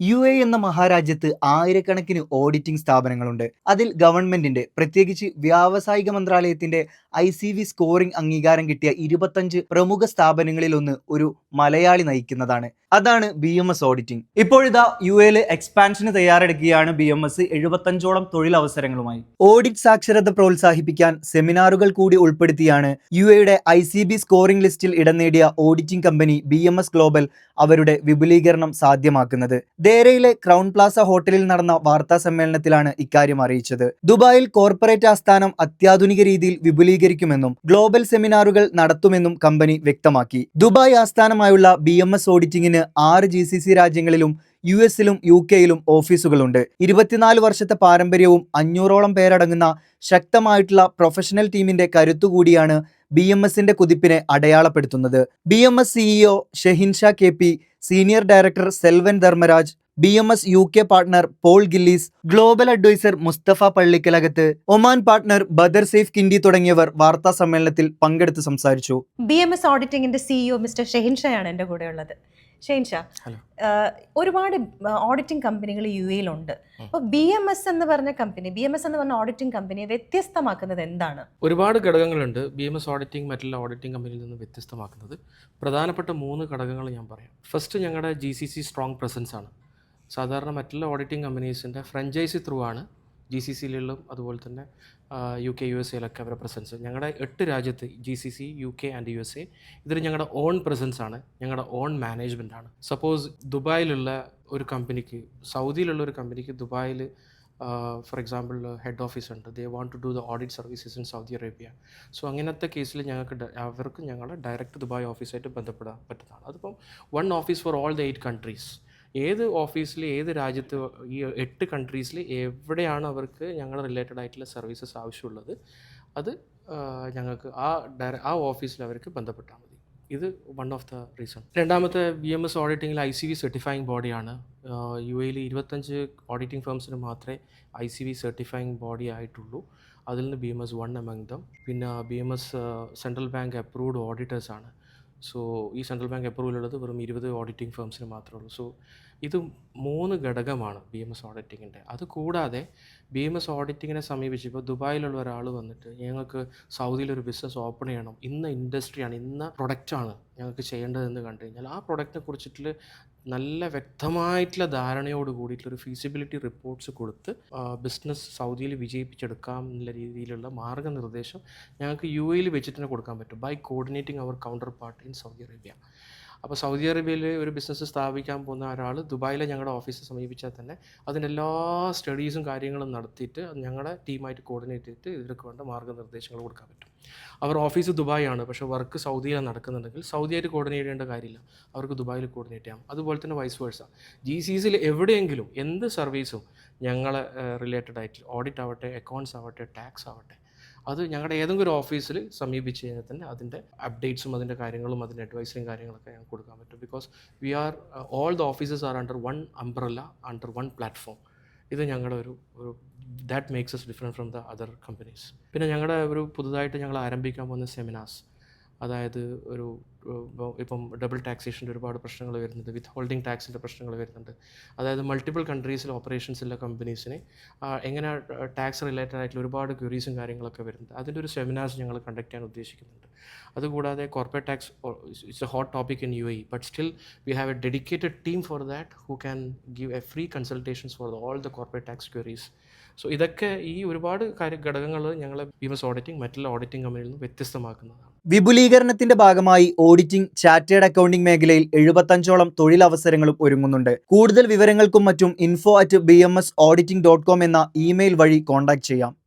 U A എന്ന മഹാരാജ്യത്ത് ആയിരക്കണക്കിന് auditing സ്ഥാപനങ്ങളുണ്ട്. അതിൽ ഗവൺമെന്റിന്റെ പ്രത്യേകിച്ച് വ്യാവസായിക മന്ത്രാലയത്തിന്റെ ഐ സി വി സ്കോറിംഗ് അംഗീകാരം കിട്ടിയ ഇരുപത്തഞ്ച് പ്രമുഖ സ്ഥാപനങ്ങളിൽ ഒന്ന് ഒരു മലയാളി നയിക്കുന്നതാണ്. അതാണ് ബി എം എസ് ഓഡിറ്റിംഗ് ഇപ്പോഴിതാ യു എയിൽ എക്സ്പാൻഷന് തയ്യാറെടുക്കുകയാണ് ബി എം എസ് എഴുപത്തഞ്ചോളം തൊഴിലവസരങ്ങളുമായി. ഓഡിറ്റ് സാക്ഷരത പ്രോത്സാഹിപ്പിക്കാൻ സെമിനാറുകൾ കൂടി ഉൾപ്പെടുത്തിയാണ് യു എയുടെ ഐ സി ബി സ്കോറിംഗ് ലിസ്റ്റിൽ ഇടം നേടിയ auditing company B M S global അവരുടെ വിപുലീകരണം സാധ്യമാക്കുന്നത്. ദേരയിലെ ക്രൗൺ പ്ലാസ ഹോട്ടലിൽ നടന്ന വാർത്താ സമ്മേളനത്തിലാണ് ഇക്കാര്യം അറിയിച്ചത്. ദുബായിൽ കോർപ്പറേറ്റ് ആസ്ഥാനം അത്യാധുനിക രീതിയിൽ വിപുലീകരിക്കുമെന്നും ഗ്ലോബൽ സെമിനാറുകൾ നടത്തുമെന്നും കമ്പനി വ്യക്തമാക്കി. ദുബായ് ആസ്ഥാനമായുള്ള ബി എം എസ് ഓഡിറ്റിംഗിന് ആറ് ജി സി സി രാജ്യങ്ങളിലും യു എസിലും യു കെയിലും ഓഫീസുകളുണ്ട്. ഇരുപത്തിനാല് വർഷത്തെ പാരമ്പര്യവും അഞ്ഞൂറോളം പേരടങ്ങുന്ന ശക്തമായിട്ടുള്ള പ്രൊഫഷണൽ ടീമിന്റെ കരുത്തുകൂടിയാണ് ബി എം എസിന്റെ കുതിപ്പിനെ അടയാളപ്പെടുത്തുന്നത്. B M S CEO Shehinsha K P senior director Selvan Dharmaraj B M S U K partner Paul Gillies global adviser Mustafa Pallikkalakath Oman partner Badar Saif Kindi തുടങ്ങിയവർ വാർത്താ സമ്മേളനത്തിൽ പങ്കെടുത്ത് സംസാരിച്ചു. B M S ഓഡിറ്റിംഗിന്റെ CEO mister ഷെഹിൻഷയാണ് എന്റെ എന്റെ കൂടെ ഉള്ളത് ഷെഹിൻ ഷാ Hello. ആഹ് ഒരുപാട് ഓഡിറ്റിംഗ് കമ്പനികൾ യു എയിലുണ്ട് അപ്പോൾ ബി എം എസ് എന്ന് പറഞ്ഞ കമ്പനി ബി എം എസ് എന്ന് പറഞ്ഞ ഓഡിറ്റിംഗ് കമ്പനിയെ വ്യത്യസ്തമാക്കുന്നത് എന്താണ്? ഒരുപാട് ഘടകങ്ങളുണ്ട്. ബി എം എസ് ഓഡിറ്റിംഗ് മറ്റുള്ള ഓഡിറ്റിംഗ് കമ്പനിയിൽ നിന്ന് വ്യത്യസ്തമാക്കുന്നത്. പ്രധാനപ്പെട്ട മൂന്ന് ഘടകങ്ങൾ ഞാൻ പറയാം. ഫസ്റ്റ് ഞങ്ങളുടെ G C C strong presence ആണ്. സാധാരണ മറ്റുള്ള ഓഡിറ്റിംഗ് കമ്പനീസിന്റെ ഫ്രഞ്ചൈസി ത്രൂ ആണ്. ജി സി സിയിലും അതുപോലെ തന്നെ യു കെ യു എസ് എയിലൊക്കെ അവരുടെ പ്രസൻസ് ഞങ്ങളുടെ എട്ട് രാജ്യത്ത് G C C U K and U S A ഇതിൽ ഞങ്ങളുടെ ഓൺ പ്രസൻസ് ആണ് ഞങ്ങളുടെ ഓൺ മാനേജ്മെന്റ് ആണ്. സപ്പോസ് ദുബായിലുള്ള ഒരു കമ്പനിക്ക് സൗദിയിലുള്ള ഒരു കമ്പനിക്ക് ദുബായിൽ ഫോർ എക്സാമ്പിൾ ഹെഡ് ഓഫീസ് ഉണ്ട്. They want to do the audit services in Saudi Arabia so അങ്ങനത്തെ കേസിൽ ഞങ്ങൾക്ക് അവർക്ക് ഞങ്ങൾ ഡയറക്റ്റ് ദുബായ് ഓഫീസായിട്ട് ബന്ധപ്പെടാൻ പറ്റുന്നതാണ്. അതിപ്പം one office for all the eight countries ഏത് ഓഫീസിൽ ഏത് രാജ്യത്ത് ഈ എട്ട് കൺട്രീസിൽ എവിടെയാണ് അവർക്ക് ഞങ്ങൾ റിലേറ്റഡ് ആയിട്ടുള്ള സർവീസസ് ആവശ്യമുള്ളത് അത് ഞങ്ങൾക്ക് ആ ഡയറ ആ ഓഫീസിൽ അവർക്ക് ബന്ധപ്പെട്ടാൽ മതി. ഇത് വൺ ഓഫ് ദ റീസൺ രണ്ടാമത്തെ ബി എം എസ് ഓഡിറ്റിങ്ങിൽ ഐ സി വി സർട്ടിഫൈങ് ബോഡിയാണ് യു എയിൽ ഇരുപത്തഞ്ച് ഓഡിറ്റിംഗ് ഫേംസിന് മാത്രമേ I C V certifying body ആയിട്ടുള്ളൂ. അതിൽ നിന്ന് B M S one among them പിന്നെ B M S central bank approved ഓഡിറ്റേഴ്സാണ് so ഈ സെൻട്രൽ ബാങ്ക് അപ്രൂവൽ ഉള്ളത് വെറും ഇരുപത് ഓഡിറ്റിംഗ് ഫേംസിന് മാത്രമേ ഉള്ളൂ. സോ ഇത് മൂന്ന് ഘടകമാണ് ബി എം എസ് ഓഡിറ്റിങ്ങിന്റെ അത് കൂടാതെ ബി എം എസ് ഓഡിറ്റിങ്ങിനെ സമീപിച്ച് ഇപ്പോൾ ദുബായിലുള്ള ഒരാൾ വന്നിട്ട് ഞങ്ങൾക്ക് സൗദിയിലൊരു ബിസിനസ് ഓപ്പൺ ചെയ്യണം. ഇന്ന ഇൻഡസ്ട്രിയാണ് ഇന്ന പ്രൊഡക്റ്റാണ് ഞങ്ങൾക്ക് ചെയ്യേണ്ടതെന്ന് കണ്ടു കഴിഞ്ഞാൽ ആ പ്രൊഡക്റ്റിനെ കുറിച്ചിട്ടുള്ള നല്ല വ്യക്തമായിട്ടുള്ള ധാരണയോട് കൂടിയിട്ടുള്ള ഒരു ഫീസിബിലിറ്റി റിപ്പോർട്ട്സ് കൊടുത്ത് ബിസിനസ് സൗദിയിൽ വിജയിപ്പിച്ചെടുക്കാം എന്നുള്ള രീതിയിലുള്ള മാർഗനിർദ്ദേശം ഞങ്ങൾക്ക് യു എയിൽ വെച്ചിട്ട് തന്നെ കൊടുക്കാൻ പറ്റും. By coordinating our counterpart in Saudi Arabia അപ്പോൾ സൗദി അറേബ്യയിൽ ഒരു ബിസിനസ് സ്ഥാപിക്കാൻ പോകുന്ന ഒരാൾ ദുബായിലെ ഞങ്ങളുടെ ഓഫീസ് സമീപിച്ചാൽ തന്നെ അതിനെല്ലാ സ്റ്റഡീസും കാര്യങ്ങളും നടത്തിയിട്ട് ഞങ്ങളുടെ ടീമായിട്ട് കോർഡിനേറ്റ് ചെയ്തിട്ട് ഇവർക്ക് വേണ്ട മാർഗനിർദ്ദേശങ്ങൾ കൊടുക്കാൻ പറ്റും. അവർ ഓഫീസ് ദുബായ് ആണ് പക്ഷേ വർക്ക് സൗദിയിലാണ് നടക്കുന്നുണ്ടെങ്കിൽ സൗദിയായിട്ട് കോർഡിനേറ്റ് ചെയ്യേണ്ട കാര്യമില്ല. അവർക്ക് ദുബായിൽ കോർഡിനേറ്റ് ചെയ്യാം. അതുപോലെ തന്നെ വൈസ് വേഴ്സ ജി സി സിയിൽ എവിടെയെങ്കിലും എന്ത് സർവീസും ഞങ്ങളെ റിലേറ്റഡ് ആയിട്ട് ഓഡിറ്റ് ആവട്ടെ അക്കൗണ്ട്സ് ആവട്ടെ ടാക്സ് ആവട്ടെ അത് ഞങ്ങളുടെ ഏതെങ്കിലും ഒരു ഓഫീസിൽ സമീപിച്ച് കഴിഞ്ഞാൽ തന്നെ അതിന്റെ അപ്ഡേറ്റ്സും അതിന്റെ കാര്യങ്ങളും അതിന്റെ അഡ്വൈസും കാര്യങ്ങളൊക്കെ ഞങ്ങൾക്ക് കൊടുക്കാൻ പറ്റും. Because we are all the offices are under one umbrella under one platform ഇത് ഞങ്ങളുടെ ഒരു ഒരു that makes us different from the other companies പിന്നെ ഞങ്ങളുടെ ഒരു പുതുതായിട്ട് ഞങ്ങൾ ആരംഭിക്കാൻ പോകുന്ന സെമിനാർസ് അതായത് ഒരു ഇപ്പം- ഡബിൾ ടാക്സേഷന്റെ ഒരുപാട് പ്രശ്നങ്ങൾ വരുന്നുണ്ട് വിത്ത് ഹോൾഡിംഗ് ടാക്സിന്റെ പ്രശ്നങ്ങൾ വരുന്നുണ്ട്. അതായത് മൾട്ടിപ്പിൾ കൺട്രീസിൽ ഓപ്പറേഷൻസ് ഉള്ള കമ്പനീസിന് എങ്ങനെ ടാക്സ് റിലേറ്റഡ് ആയിട്ടുള്ള ഒരുപാട് ക്വറീസും കാര്യങ്ങളൊക്കെ വരുന്നുണ്ട്. അതിന്റെ ഒരു സെമിനാർസ് ഞങ്ങൾ കണ്ടക്ട് ചെയ്യാൻ ഉദ്ദേശിക്കുന്നുണ്ട്. അതുകൂടാതെ corporate tax it's a hot topic in U A but still we have a dedicated team for that who can give a free consultations for all the corporate tax queries so ഇതൊക്കെ ഈ ഒരുപാട് കാര്യ ഘടകങ്ങൾ ഞങ്ങളെ ബിമസ് auditing മറ്റുള്ള auditing കമ്പനിയിൽ നിന്ന് വ്യത്യസ്തമാക്കുന്നതാണ്. വിപുലീകരണത്തിന്റെ ഭാഗമായി ഓഡിറ്റിംഗ് ചാർട്ടേഡ് അക്കൗണ്ടിംഗ് മേഖലയിൽ എഴുപത്തഞ്ചോളം തൊഴിലവസരങ്ങളും ഒരുങ്ങുന്നുണ്ട്. കൂടുതൽ വിവരങ്ങൾക്കും മറ്റും info at B M S auditing dot com എന്ന ഇമെയിൽ വഴി കോൺടാക്ട് ചെയ്യാം.